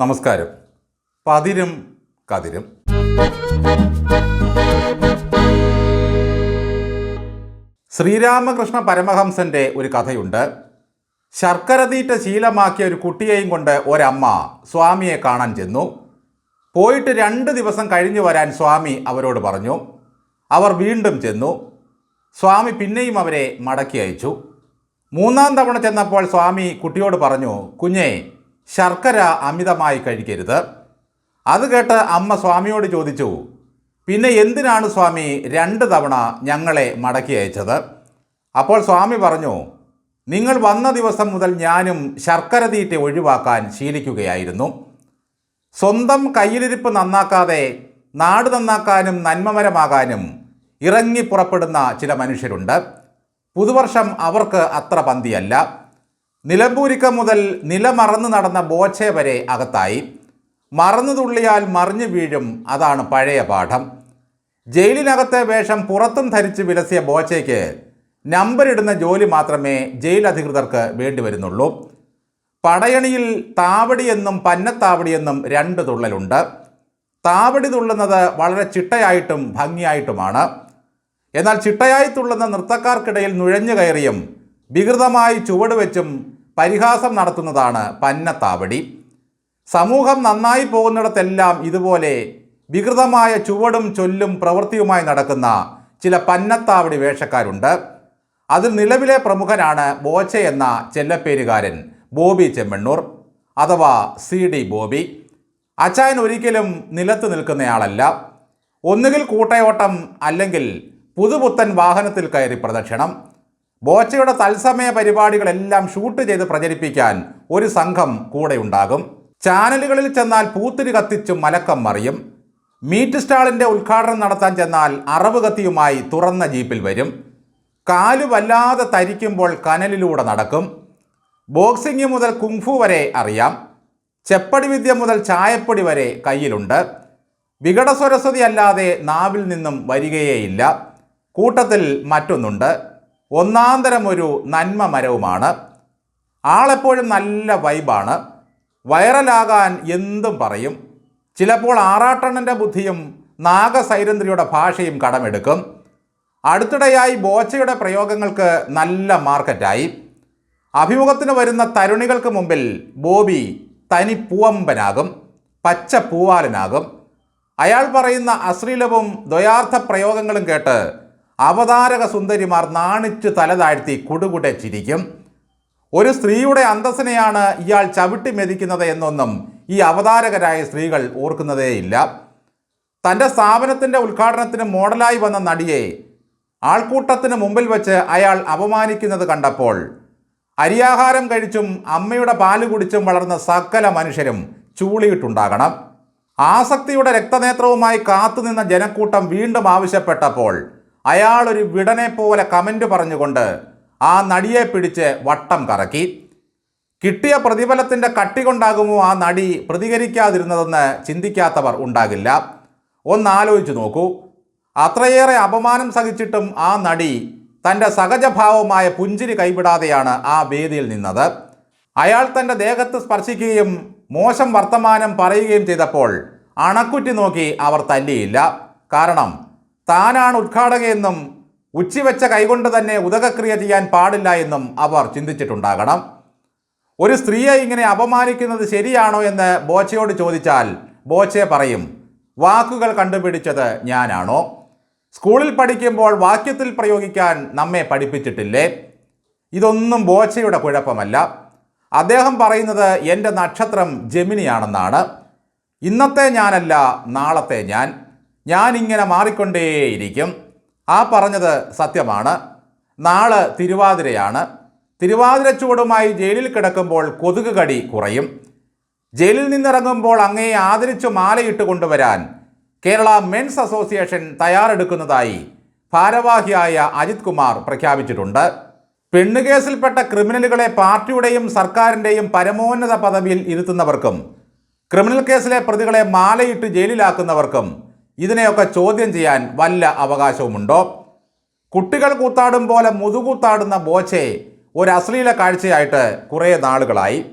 നമസ്കാരം. പതിരും കതിരും. ശ്രീരാമകൃഷ്ണ പരമഹംസന്റെ ഒരു കഥയുണ്ട്. ശർക്കര തീറ്റ ശീലമാക്കിയ ഒരു കുട്ടിയെയും കൊണ്ട് ഒരമ്മ സ്വാമിയെ കാണാൻ ചെന്നു. പോയിട്ട് രണ്ട് ദിവസം കഴിഞ്ഞു വരാൻ സ്വാമി അവരോട് പറഞ്ഞു. അവർ വീണ്ടും ചെന്നു. സ്വാമി പിന്നെയും അവരെ മടക്കി അയച്ചു. മൂന്നാം തവണ ചെന്നപ്പോൾ സ്വാമി കുട്ടിയോട് പറഞ്ഞു കുഞ്ഞെ ശർക്കര അമിതമായി കഴിക്കരുത്. അത് കേട്ട് അമ്മ സ്വാമിയോട് ചോദിച്ചു പിന്നെ എന്തിനാണ് സ്വാമി രണ്ട് തവണ ഞങ്ങളെ മടക്കി അയച്ചത്? അപ്പോൾ സ്വാമി പറഞ്ഞു നിങ്ങൾ വന്ന ദിവസം മുതൽ ഞാനും ശർക്കര തീറ്റ ഒഴിവാക്കാൻ ശീലിക്കുകയായിരുന്നു. സ്വന്തം കയ്യിലിരിപ്പ് നന്നാക്കാതെ നാട് നന്നാക്കാനും നന്മമരമാകാനും ഇറങ്ങി പുറപ്പെടുന്ന ചില മനുഷ്യരുണ്ട്. പുതുവർഷം അവർക്ക് അത്ര പന്തിയല്ല. നിലമ്പൂരിക്കം മുതൽ നിലമറന്ന് നടന്ന ബോച്ചെ വരെ അകത്തായി. മറന്നു തുള്ളിയാൽ മറിഞ്ഞു വീഴും അതാണ് പഴയ പാഠം. ജയിലിനകത്തെ വേഷം പുറത്തും ധരിച്ച് വിലസിയ ബോച്ചയ്ക്ക് നമ്പരിടുന്ന ജോലി മാത്രമേ ജയിൽ അധികൃതർക്ക് വേണ്ടിവരുന്നുള്ളൂ പടയണിയിൽ താവടിയെന്നും പന്നത്താവടിയെന്നും രണ്ട് തുള്ളലുണ്ട്. താവടി തുള്ളുന്നത് വളരെ ചിട്ടയായിട്ടും ഭംഗിയായിട്ടുമാണ്. എന്നാൽ ചിട്ടയായി തുള്ളുന്ന നൃത്തക്കാർക്കിടയിൽ നുഴഞ്ഞു കയറിയും വികൃതമായി ചുവട് വെച്ചും പരിഹാസം നടത്തുന്നതാണ് പന്നത്താവടി. സമൂഹം നന്നായി പോകുന്നിടത്തെല്ലാം ഇതുപോലെ വികൃതമായ ചുവടും ചൊല്ലും പ്രവൃത്തിയുമായി നടക്കുന്ന ചില പന്നത്താവടി വേഷക്കാരുണ്ട്. അതിൽ നിലവിലെ പ്രമുഖനാണ് ബോച്ച എന്ന ചെല്ലപ്പേരുകാരൻ ബോബി ചെമ്മണ്ണൂർ അഥവാ സി ഡി ബോബി. അച്ചായൻ ഒരിക്കലും നിലത്ത് നിൽക്കുന്നയാളല്ല. ഒന്നുകിൽ കൂട്ടയോട്ടം അല്ലെങ്കിൽ പുതുപുത്തൻ വാഹനത്തിൽ കയറി പ്രദക്ഷിണം. ബോച്ചയുടെ തത്സമയ പരിപാടികളെല്ലാം ഷൂട്ട് ചെയ്ത് പ്രചരിപ്പിക്കാൻ ഒരു സംഘം കൂടെയുണ്ടാകും. ചാനലുകളിൽ ചെന്നാൽ പൂത്തിരി കത്തിച്ചും മലക്കം മറിയും. മീറ്റ് സ്റ്റാളിന്റെ ഉദ്ഘാടനം നടത്താൻ ചെന്നാൽ അറവ് കത്തിയുമായി തുറന്ന ജീപ്പിൽ വരും. കാലു വല്ലാതെ തരിക്കുമ്പോൾ കനലിലൂടെ നടക്കും. ബോക്സിംഗ് മുതൽ കുങ്ഫു വരെ അറിയാം. ചെപ്പടി വിദ്യ മുതൽ ചായപ്പൊടി വരെ കയ്യിലുണ്ട്. വികടസ്വരസ്വതി അല്ലാതെ നാവിൽ നിന്നും വരികയേയില്ല. കൂട്ടത്തിൽ മറ്റൊന്നുണ്ട്. ഒന്നാന്തരം ഒരു നന്മ മരവുമാണ്. ആളെപ്പോഴും നല്ല വൈബാണ്. വൈറലാകാൻ എന്തും പറയും. ചിലപ്പോൾ ആറാട്ടണ്ണന്റെ ബുദ്ധിയും നാഗസൈരന്ദ്രിയുടെ ഭാഷയും കടമെടുക്കും. അടുത്തിടെയായി ബോച്ചയുടെ പ്രയോഗങ്ങൾക്ക് നല്ല മാർക്കറ്റായി. അഭിമുഖത്തിന് വരുന്ന തരുണികൾക്ക് മുമ്പിൽ ബോബി തനി പൂവമ്പനാകും പച്ച പൂവാലനാകും അയാൾ പറയുന്ന അശ്ലീലവും ദ്വയാർത്ഥ പ്രയോഗങ്ങളും കേട്ട് അവതാരക സുന്ദരിമാർ നാണിച്ച് തലതാഴ്ത്തി കുടുകുടെ ചിരിക്കും. ഒരു സ്ത്രീയുടെ അന്തസ്സിനെയാണ് ഇയാൾ ചവിട്ടി മെതിക്കുന്നത് എന്നൊന്നും ഈ അവതാരകരായ സ്ത്രീകൾ ഓർക്കുന്നതേയില്ല. തന്റെ സ്ഥാപനത്തിന്റെ ഉദ്ഘാടനത്തിന് മോഡലായി വന്ന നടിയെ ആൾക്കൂട്ടത്തിന് മുമ്പിൽ വച്ച് അയാൾ അപമാനിക്കുന്നത് കണ്ടപ്പോൾ അരിയാഹാരം കഴിച്ചും അമ്മയുടെ പാൽ കുടിച്ചും വളർന്ന സകല മനുഷ്യരും ചൂളിയിട്ടുണ്ടാകണം. ആസക്തിയുടെ രക്തനേത്രവുമായി കാത്തുനിന്ന ജനക്കൂട്ടം വീണ്ടും ആവശ്യപ്പെട്ടപ്പോൾ അയാൾ ഒരു വിടനെ പോലെ കമന്റ് പറഞ്ഞുകൊണ്ട് ആ നടിയെ പിടിച്ച് വട്ടം കറക്കി. കിട്ടിയ പ്രതിഫലത്തിന്റെ കട്ടി കൊണ്ടാകുമോ ആ നടി പ്രതികരിക്കാതിരുന്നതെന്ന് ചിന്തിക്കാത്തവർ ഉണ്ടാകില്ല. ഒന്നാലോചിച്ച് നോക്കൂ. അത്രയേറെ അപമാനം സഹിച്ചിട്ടും ആ നടി തന്റെ സഹജഭാവമായ പുഞ്ചിരി കൈവിടാതെയാണ് ആ വേദിയിൽ നിന്നത്. അയാൾ തന്റെ ദേഹത്ത് സ്പർശിക്കുകയും മോശം വർത്തമാനം പറയുകയും ചെയ്തപ്പോൾ അണക്കുറ്റി നോക്കി അവർ തല്ലിയില്ല. കാരണം താനാണ് ഉദ്ഘാടകയെന്നും ഉച്ചിവെച്ച കൈകൊണ്ട് തന്നെ ഉദകക്രിയ ചെയ്യാൻ പാടില്ല എന്നും അവർ ചിന്തിച്ചിട്ടുണ്ടാകണം. ഒരു സ്ത്രീയെ ഇങ്ങനെ അപമാനിക്കുന്നത് ശരിയാണോ എന്ന് ബോച്ചയോട് ചോദിച്ചാൽ ബോച്ചെ പറയും വാക്കുകൾ കണ്ടുപിടിച്ചത് ഞാനാണോ? സ്കൂളിൽ പഠിക്കുമ്പോൾ വാക്യത്തിൽ പ്രയോഗിക്കാൻ നമ്മെ പഠിപ്പിച്ചിട്ടില്ലേ? ഇതൊന്നും ബോച്ചയുടെ കുഴപ്പമല്ല. അദ്ദേഹം പറയുന്നത് എന്റെ നക്ഷത്രം ജമിനിയാണെന്നാണ്. ഇന്നത്തെ ഞാനല്ല നാളത്തെ ഞാൻ. ഞാനിങ്ങനെ മാറിക്കൊണ്ടേയിരിക്കും. ആ പറഞ്ഞത് സത്യമാണ്. നാളെ തിരുവാതിരയാണ്. തിരുവാതിര ചൂടുമായി ജയിലിൽ കിടക്കുമ്പോൾ കൊതുക് കടി കുറയും. ജയിലിൽ നിന്നിറങ്ങുമ്പോൾ അങ്ങയെ ആദരിച്ചു മാലയിട്ട് കൊണ്ടുവരാൻ കേരള മെൻസ് അസോസിയേഷൻ തയ്യാറെടുക്കുന്നതായി ഭാരവാഹിയായ അജിത് കുമാർ പ്രഖ്യാപിച്ചിട്ടുണ്ട്. പെണ്ണുകേസിൽപ്പെട്ട ക്രിമിനലുകളെ പാർട്ടിയുടെയും സർക്കാരിന്റെയും പരമോന്നത പദവിയിൽ ഇരുത്തുന്നവർക്കും ക്രിമിനൽ കേസിലെ പ്രതികളെ മാലയിട്ട് ജയിലിലാക്കുന്നവർക്കും ഇതിനെയൊക്കെ ചോദ്യം ചെയ്യാൻ വല്ല അവകാശവുമുണ്ടോ? കുട്ടികൾ കൂത്താടും പോലെ മുതുകൂത്താടുന്ന ബോച്ചെ ഒരു അശ്ലീല കാഴ്ചയായിട്ട് കുറേ നാളുകളായി.